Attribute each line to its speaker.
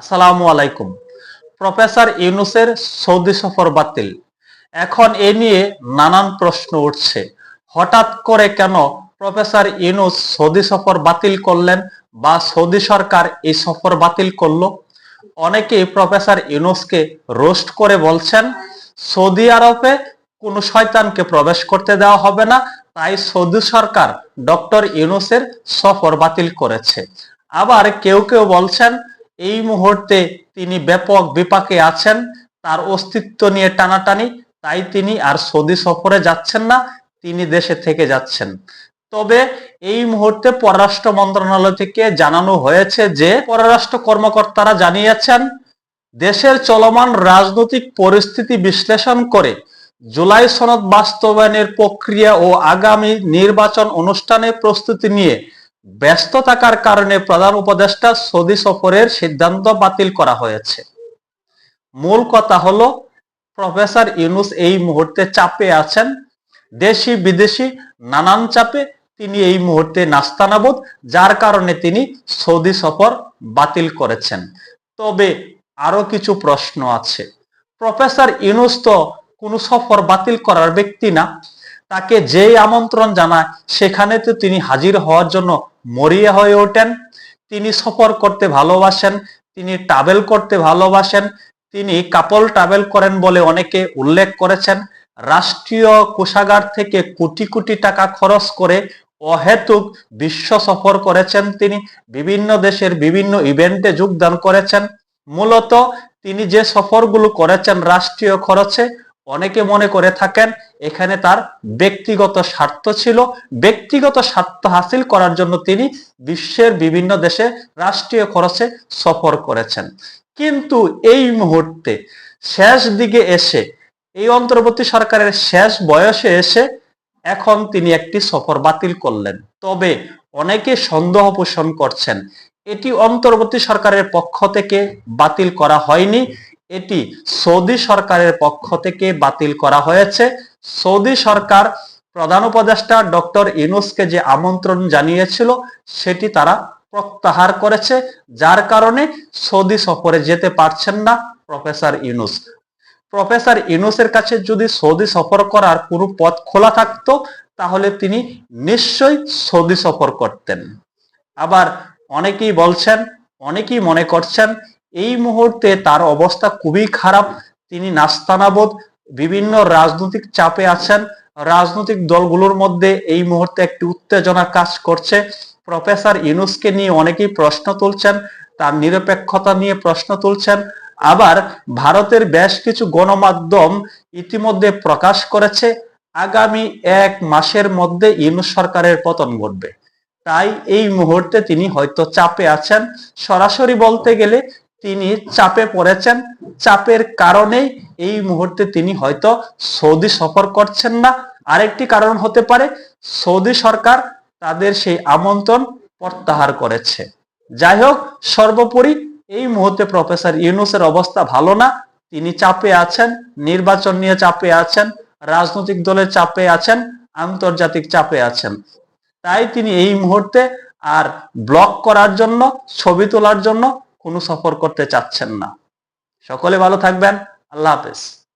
Speaker 1: আসসালামু আলাইকুম। প্রফেসর ইউনুসের সৌদি সফর বাতিল। এখন এ নিয়ে নানান প্রশ্ন উঠছে। হঠাৎ করে কেন প্রফেসর ইউনুস সৌদি সফর বাতিল করলেন বা সৌদি সরকার এই সফর বাতিল করল? অনেকেই প্রফেসর ইউনুসকে রোস্ট করে বলছেন, সৌদি আরবে কোনো শয়তানকে প্রবেশ করতে দেওয়া হবে না, তাই সৌদি সরকার ডক্টর ইউনুসের সফর বাতিল করেছে। আবার কেউ কেউ বলছেন এই মুহূর্তে তিনি ব্যাপক বিপাকে আছেন, তার অস্তিত্ব নিয়ে টানাটানি, তাই তিনি আর সৌদি সফরে যাচ্ছেন না, তিনি দেশে থেকে যাচ্ছেন। তবে এই মুহূর্তে পররাষ্ট্র মন্ত্রণালয় থেকে জানানো হয়েছে যে পররাষ্ট্র কর্মকর্তারা জানিয়েছেন, দেশের চলমান রাজনৈতিক পরিস্থিতি বিশ্লেষণ করে জুলাই সনদ বাস্তবায়নের প্রক্রিয়া ও আগামী নির্বাচন অনুষ্ঠানের প্রস্তুতি নিয়ে ব্যস্ত থাকার কারণে প্রধান উপদেষ্টা সৌদি সফরের সিদ্ধান্ত বাতিল করা হয়েছে। মূল কথা হলো, প্রফেসর ইউনুস এই মুহূর্তে চাপে আছেন। দেশি বিদেশি নানান চাপে তিনি এই মুহূর্তে নাস্তানাবুদ, যার কারণে তিনি সৌদি সফর বাতিল করেছেন। তবে আরও কিছু প্রশ্ন আছে। প্রফেসর ইউনুস তো কোনো সফর বাতিল করার ব্যক্তি না। তাকে যেই আমন্ত্রণ জানায়, সেখানে তো তিনি হাজির হওয়ার জন্য মরিয়া হয়ে ওঠেন। তিনি সফর করতে ভালোবাসেন, তিনি ট্রাভেল করতে ভালোবাসেন, তিনি কাপল ট্রাভেল করেন বলে অনেকে উল্লেখ করেছেন। রাষ্ট্রীয় কোষাগার থেকে কোটি কোটি টাকা খরচ করে অহেতুক বিশ্ব সফর করেছেন তিনি, বিভিন্ন দেশের বিভিন্ন ইভেন্টে যোগদান করেছেন। মূলত তিনি যে সফরগুলো করেছেন রাষ্ট্রীয় খরচে অনেকে মনে করে থাকেন এখানে তার ব্যক্তিগত স্বার্থ ছিল। ব্যক্তিগত স্বার্থ হাসিল করার জন্য তিনি বিশ্বের বিভিন্ন দেশে রাষ্ট্রীয় খরচে সফর করেছেন। কিন্তু এই মুহূর্তে শেষ দিকে এসে, এই অন্তর্বর্তী সরকারের শেষ বয়সে এসে এখন তিনি একটি সফর বাতিল করলেন। তবে অনেকে সন্দেহ পোষণ করছেন, এটি অন্তর্বর্তী সরকারের পক্ষ থেকে বাতিল করা হয়নি। এটি সৌদি সরকারের পক্ষ থেকে বাতিল করা হয়েছে। সৌদি সরকার প্রধান উপদেষ্টা ডক্টর ইনুসকে যে আমন্ত্রণ জানিয়েছিল, সেটি তারা প্রত্যাহার করেছে। যার কারণে সৌদি সফরে যেতে পারছেন না প্রফেসর ইনুস প্রফেসর ইনুসের কাছে যদি সৌদি সফর করার কোনো পথ খোলা থাকতো, তাহলে তিনি নিশ্চয়ই সৌদি সফর করতেন। আবার অনেকেই বলছেন, অনেকেই মনে করছেন এই মুহূর্তে তার অবস্থা খুবই খারাপ। তিনি নাস্তানাবোধ বিভিন্ন রাজনৈতিক চাপে আছেন। রাজনৈতিক দলগুলোর মধ্যে এই মুহূর্তে একটি উত্তেজনা কাজ করছে। প্রফেসর ইউনুসকে নিয়ে অনেকেই প্রশ্ন তুলছেন, তার নিরপেক্ষতা নিয়ে প্রশ্ন তুলছেন। আবার ভারতের বেশ কিছু গণমাধ্যম ইতিমধ্যে প্রকাশ করেছে, আগামী এক মাসের মধ্যে ইউনুস সরকারের পতন ঘটবে। তাই এই মুহূর্তে তিনি হয়তো চাপে আছেন। সরাসরি বলতে গেলে তিনি চাপে পড়েছেন। চাপের কারণেই এই মুহূর্তে তিনি হয়তো সৌদি সফর করছেন না। আরেকটি কারণ হতে পারে, সৌদি সরকার তাদের সেই আমন্ত্রণ প্রত্যাহার করেছে। যাই হোক, সর্বোপরি এই মুহূর্তে প্রফেসর ইউনুসের অবস্থা ভালো না। তিনি চাপে আছেন, নির্বাচন নিয়ে চাপে আছেন, রাজনৈতিক দলের চাপে আছেন, আন্তর্জাতিক চাপে আছেন। তাই তিনি এই মুহূর্তে আর ব্লক করার জন্য, ছবি তোলার জন্য কোনো সফর করতে চাচ্ছেন না। সকলে ভালো থাকবেন। আল্লাহ হাফেজ।